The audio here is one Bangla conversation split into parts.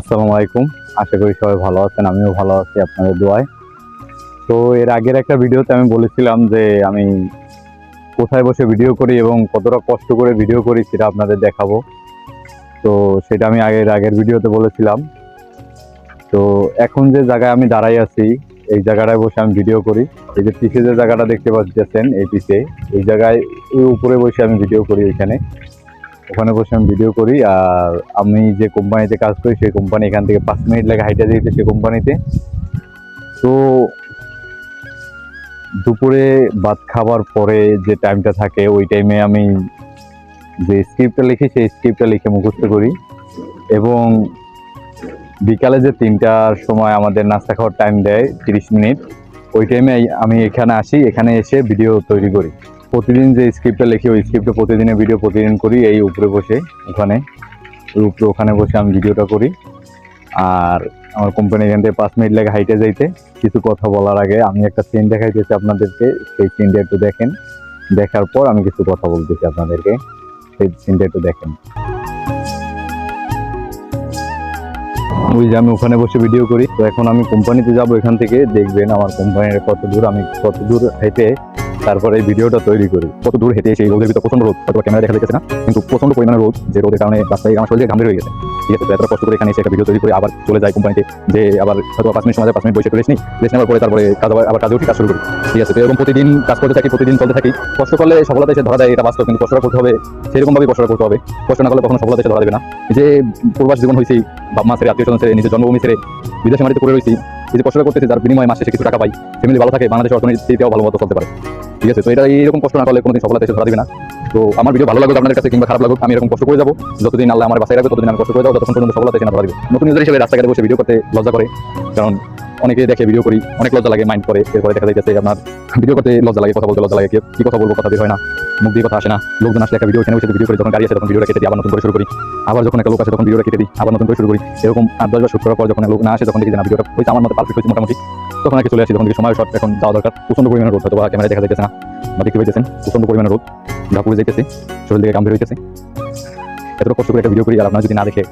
আসসালামু আলাইকুম। আশা করি সবাই ভালো আছেন, আমিও ভালো আছি আপনাদের দোয়ায়। তো এর আগের একটা ভিডিওতে আমি বলেছিলাম যে আমি কোথায় বসে ভিডিও করি এবং কতটা কষ্ট করে ভিডিও করি সেটা আপনাদের দেখাবো। তো সেটা আমি আগের আগের ভিডিওতে বলেছিলাম। তো এখন যে জায়গায় আমি দাঁড়াই আছি, এই জায়গাটায় বসে আমি ভিডিও করি। এই যে পিছে যে জায়গাটা দেখতে পাচ্ছেন, এই পিছে, এই জায়গায় উপরে বসে আমি ভিডিও করি ওইখানে। ওখানে বসে আমি ভিডিও করি, আর আমি যে কোম্পানিতে কাজ করি, সেই কোম্পানি এখান থেকে পাঁচ মিনিট লাগে হাইটা দিতে সেই কোম্পানিতে তো দুপুরে ভাত খাবার পরে যে টাইমটা থাকে, ওই টাইমে আমি যে স্ক্রিপ্টটা লিখি, সেই স্ক্রিপ্টটা লিখে মুখস্থ করি। এবং বিকালে যে তিনটার সময় আমাদের নাস্তা খাওয়ার টাইম দেয়, তিরিশ মিনিট ওই টাইমে আমি এখানে আসি, এখানে এসে ভিডিও তৈরি করি। প্রতিদিন যে স্ক্রিপ্টটা লিখি, ওই স্ক্রিপ্টে প্রতিদিনের ভিডিও প্রতিদিন করি, এই উপরে বসে, ওখানে। উপরে ওখানে বসে আমি ভিডিওটা করি। আর আমার কোম্পানি এখান থেকে পাঁচ মিনিট লাগে হাইটে যাইতে। কিছু কথা বলার আগে আমি একটা সিন দেখাইতেছি আপনাদেরকে। সেই সিনটা একটু দেখেন। দেখার পর আমি কিছু কথা বলতেছি আপনাদেরকে। সেই সিনটা একটু দেখেন। ওই যে আমি ওখানে বসে ভিডিও করি। তো এখন আমি কোম্পানিতে যাব এখান থেকে। দেখবেন আমার কোম্পানির কত দূর, আমি কত দূর হেঁটে তারপরে এই ভিডিওটা তৈরি করি। কত দূর হেঁটে সেই রোদের ভিতরে প্রচণ্ড রোদ হয়তো ক্যামেরা দেখা যাচ্ছে না, কিন্তু প্রচণ্ড পরিমাণে রোদ, যে রোদের কারণে রাস্তায় আমার শরীরে ঘামে রয়ে গেছে। ঠিক আছে এতটা কষ্ট করে এখানে এসে একটা ভিডিও তৈরি করে আবার চলে যায় কোম্পানিতে যে আবার হয়তো পাঁচ মিনিট সময় পাঁচ মিনিট বসে রেস্ট নিই নেওয়ার পরে তারপরে কাজ আবার কাজে কাজ শুরু করি। ঠিক আছে, তো এরকম প্রতিদিন কাজ করতে থাকি, প্রতিদিন চলতে থাকি। কষ্ট করলে সফলতা এসে ধরা দেয় এটা বাস্তব, কিন্তু কষ্টটা করতে হবে, সেরকমভাবেই কষ্টটা করতে হবে। কষ্ট না করলে কখনো সফলতা এসে ধরা দেবে না। যে প্রবাস জীবন হয়েছি বাপ মা ছেড়ে আত্মীয় স্বজন ছেড়ে, নিজের জন্মভূমি ছেড়ে, বিদেশে মাটিতে করে রয়েছি যে কষ্টটা করতেছি, যার বিনিময়ে মাসে কিছু টাকা পাই ফ্যামিলি ভালো থাকে, বাংলাদেশের অর্থনীতিটাও ভালো মতো চলতে পারে। ঠিক আছে? তো এটা এইরকম কষ্ট না করলে কোনোদিন সফলতা এসে ধরা দিবে না। তো আমার ভিডিও ভালো লাগুক আপনাদের কাছে কিংবা খারাপ লাগুক, আমি এরকম কষ্ট করে যাব। যতদিন আল্লাহ আমার বাসায় রাখবে, ততদিন আমি কষ্ট করে যাব, যতক্ষণ পর্যন্ত সফলতা এসে না ধরা দিবে। নতুন ইউজার হিসেবে রাস্তাঘাটে বসে ভিডিও করতে লজ্জা করে। কারণ অনেকে দেখে ভিডিও করি, অনেক লজ্জা লাগে মাইন্ড করে, এরপরে দেখা যাইতেছে আপনার ভিডিও করতে লজ্জা লাগে, কথা বলতে লজ্জা লাগে, কি- কথা বলব, কথা বের হয় না, মুখ দিয়ে কথা আসে না। লোকজন আসলে একটা ভিডিও এখানে ভিডিও করি, যখন গাড়ি আসে তখন ভিডিওটা কেটে দিই, আবার নতুন করে শুরু করি। আবার যখন একটা লোক আসে তখন ভিডিওটা কেটে দিই, আবার নতুন করে শুরু করি। এরকম আট দশ বার শুট করার পর যখন লোক না আসে, তখন দেখি না ভিডিওটা হয়েছে আমার মতো পারফেক্ট হয়েছে মোটামুটি। তখন আগে চলে আসি, যখন সময় শর্ট এখন যাওয়া দরকার প্রচণ্ড পরিমাণে রোদ হয়তো বা ক্যামেরা দেখা যাইতেছে না, বা দেখতে পাইতেছেন প্রচণ্ড পরিমাণে রোদ ঢাকুরে যাইতেছে, শরীর থেকে কাম বের হইতেছে। এতটা কষ্ট করে একটা ভিডিও করি, আর আপনারা যদি না দেখে,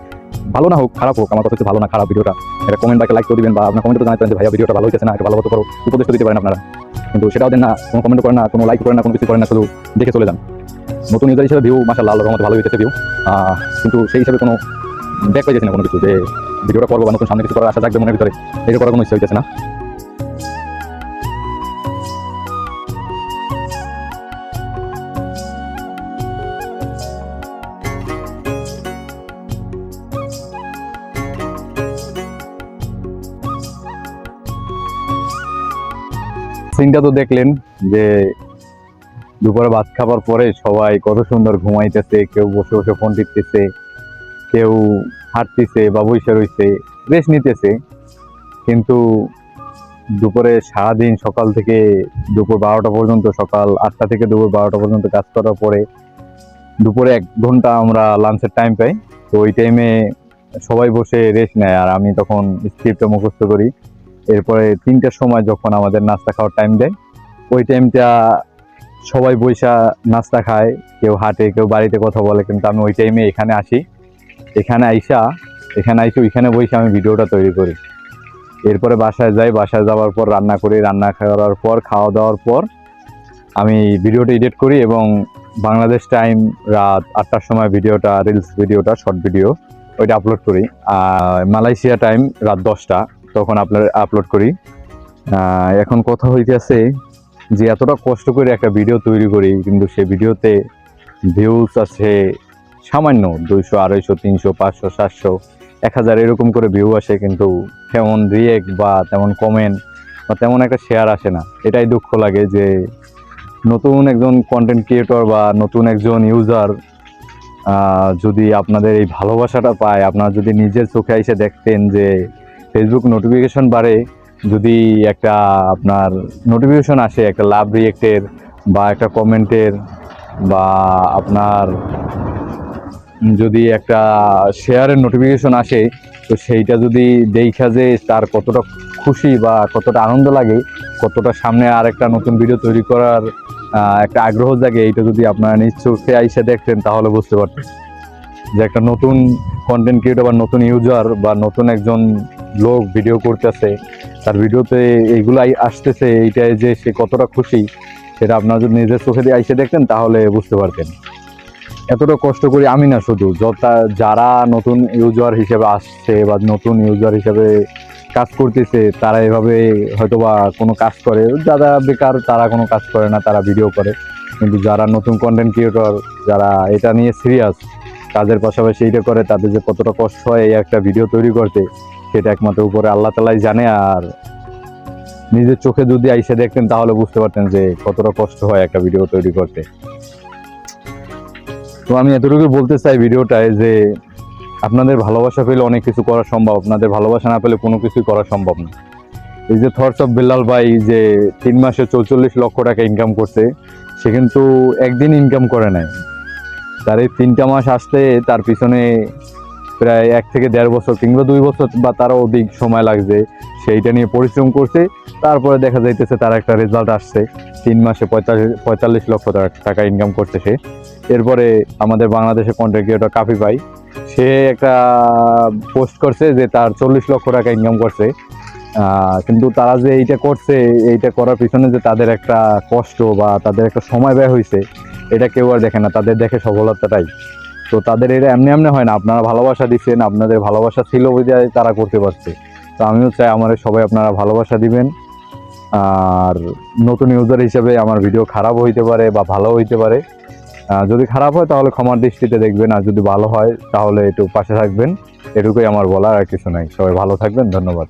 ভালো না হোক, খারাপ হোক, আমার কথা হচ্ছে ভালো না খারাপ ভিডিওটা একটা কমেন্ট বা লাইক করে দিবেন বা আপনার কমেন্টে জানাতে পারেন ভাইয়া, ভিডিওটা ভালো হয়েছে না, একটা ভালো মতো করো উপদেশ দিতে পারেন আপনারা। কিন্তু সেটাও দেন না, কোনো কমেন্ট করেন না, কোনো লাইক করেন না, কোনো কিছু করেন না, শুধু দেখে চলে যান। নতুন ইউজার হিসেবে ভিউ মাসাল্লাহ আল্লাহর রহমতে ভালো হয়েছে ভিউ কিন্তু সেই হিসেবে কোনো ব্যাক পাইতেছি না কোনো কিছু যে, ভিডিওটা করব বা নতুন সামনে কিছু করার আশা থাকবে মনের ভিতরে। এটা করার কোনো ইচ্ছা হইতেছে না। সিনটা তো দেখলেন যে দুপুরে ভাত খাবার পরে সবাই কত সুন্দর ঘুমাইতেছে, কেউ বসে বসে ফোন টিপতেছে, কেউ হাঁটতেছে বা বসে রইছে রেস্ট নিতেছে। কিন্তু দুপুরে সারাদিন সকাল থেকে দুপুর বারোটা পর্যন্ত, সকাল আটটা থেকে দুপুর বারোটা পর্যন্ত কাজ করার পরে দুপুরে এক ঘণ্টা আমরা লাঞ্চের টাইম পাই। তো ওই টাইমে সবাই বসে রেস্ট নেয় আর আমি তখন স্ক্রিপ্টটা মুখস্থ করি। এরপরে তিনটার সময় যখন আমাদের নাস্তা খাওয়ার টাইম দেয়, ওই টাইমটা সবাই বৈশা নাস্তা খায়, কেউ হাঁটে, কেউ বাড়িতে কথা বলে, কিন্তু আমি ওই টাইমে এখানে আসি। এখানে আইসা, এখানে আইসি ওইখানে বসে আমি ভিডিওটা তৈরি করি। এরপরে বাসায় যাই, বাসায় যাওয়ার পর রান্না করি, রান্না করার পর, খাওয়া দাওয়ার পর আমি ভিডিওটা এডিট করি এবং বাংলাদেশ টাইম রাত আটটার সময় ভিডিওটা রিলস ভিডিওটা শর্ট ভিডিও ওইটা আপলোড করি। আর মালয়েশিয়া টাইম রাত দশটা। তখন আপলোড আপলোড করি। এখন কথা হইতেছে যে এতটা কষ্ট করে একটা ভিডিও তৈরি করি, কিন্তু সে ভিডিওতে ভিউজ আছে সামান্য দুইশো, আড়াইশো, তিনশো, পাঁচশো, সাতশো, এক হাজার এরকম করে ভিউ আসে, কিন্তু তেমন রিয়েক্ট বা তেমন কমেন্ট বা তেমন একটা শেয়ার আসে না। এটাই দুঃখ লাগে যে নতুন একজন কন্টেন্ট ক্রিয়েটর বা নতুন একজন ইউজার যদি আপনাদের এই ভালোবাসাটা পায়, আপনারা যদি নিজের চোখে এসে দেখতেন যে ফেসবুক নোটিফিকেশন বাড়ে, যদি একটা আপনার নোটিফিকেশন আসে, একটা লাভ রিয়েক্টের বা একটা কমেন্টের বা আপনার যদি একটা শেয়ারের নোটিফিকেশন আসে, তো সেইটা যদি দেখা যে তার কতটা খুশি বা কতটা আনন্দ লাগে, কতটা সামনে আর একটা নতুন ভিডিও তৈরি করার একটা আগ্রহ জাগে, এইটা যদি আপনারা নিজ চোখে আইসে দেখতেন, তাহলে বুঝতে পারতেন। যে একটা নতুন কন্টেন্ট ক্রিয়েটর বা নতুন ইউজার বা নতুন একজন লোক ভিডিও করতেছে, তার ভিডিওতে এইগুলো আসতেছে, এইটাই যে সে কতটা খুশি, সেটা আপনার যদি নিজের চোখে দিয়ে আইসে দেখতেন, তাহলে বুঝতে পারতেন। এতটা কষ্ট করি আমি না শুধু যত যারা নতুন ইউজার হিসেবে আসছে বা নতুন ইউজার হিসেবে কাজ করতেছে, তারা এভাবে হয়তোবা কোনো কাজ করে। যারা বেকার, তারা কোনো কাজ করে না, তারা ভিডিও করে। কিন্তু যারা নতুন কন্টেন্ট ক্রিয়েটর যারা এটা নিয়ে সিরিয়াস কাজের পাশাপাশি এইটা করে, তাদের যে কতটা কষ্ট হয় এই একটা ভিডিও তৈরি করতে সেটা একমাত্র উপরে আল্লাহ তালাই জানে আর নিজের চোখে যদি আইসে দেখতেন তাহলে বুঝতে পারতেন যে কতটা কষ্ট হয় একটা ভিডিও তৈরি করতে। তো আমি এতটুকু বলতে চাই ভিডিওটায় যে আপনাদের ভালোবাসা পেলে অনেক কিছু করা সম্ভব, আপনাদের ভালোবাসা না পেলে কোনো কিছুই করা সম্ভব না। এই যে থটস অফ বিল্লাল ভাই যে তিন মাসে চৌচল্লিশ লক্ষ টাকা ইনকাম করছে, সে কিন্তু একদিন ইনকাম করে নাই। তার এই তিনটা মাস আসতে তার পিছনে প্রায় এক থেকে দেড় বছর কিংবা দুই বছর বা তারও অধিক সময় লাগছে, সেইটা নিয়ে পরিশ্রম করছে। তারপরে দেখা যাইতেছে তার একটা রেজাল্ট আসছে। তিন মাসে পঁয়তাল্লিশ পঁয়তাল্লিশ লক্ষ টাকা ইনকাম করছে সে। এরপরে আমাদের বাংলাদেশে কন্টেন্ট ক্রিয়েটর কাপি ভাই, সে একটা পোস্ট করছে যে তার চল্লিশ লক্ষ টাকা ইনকাম করছে। কিন্তু তারা যে এইটা করছে, এইটা করার পিছনে যে তাদের একটা কষ্ট বা তাদের একটা সময় ব্যয় হয়েছে এটা কেউ আর দেখে না। তাদের দেখে সফলতাটাই। তো তাদের এটা এমনি এমনি হয় না। আপনারা ভালোবাসা দিচ্ছেন আপনাদের ভালোবাসা ছিল বিধায় তারা করতে পারছে। তো আমিও চাই আমার সবাই আপনারা ভালোবাসা দিবেন। আর নতুন ইউজার হিসেবে আমার ভিডিও খারাপ হইতে পারে বা ভালো হইতে পারে। যদি খারাপ হয় তাহলে ক্ষমার দৃষ্টিতে দেখবেন, আর যদি ভালো হয় তাহলে একটু পাশে থাকবেন। এটুকুই আমার বলার আর কিছু নাই। সবাই ভালো থাকবেন, ধন্যবাদ।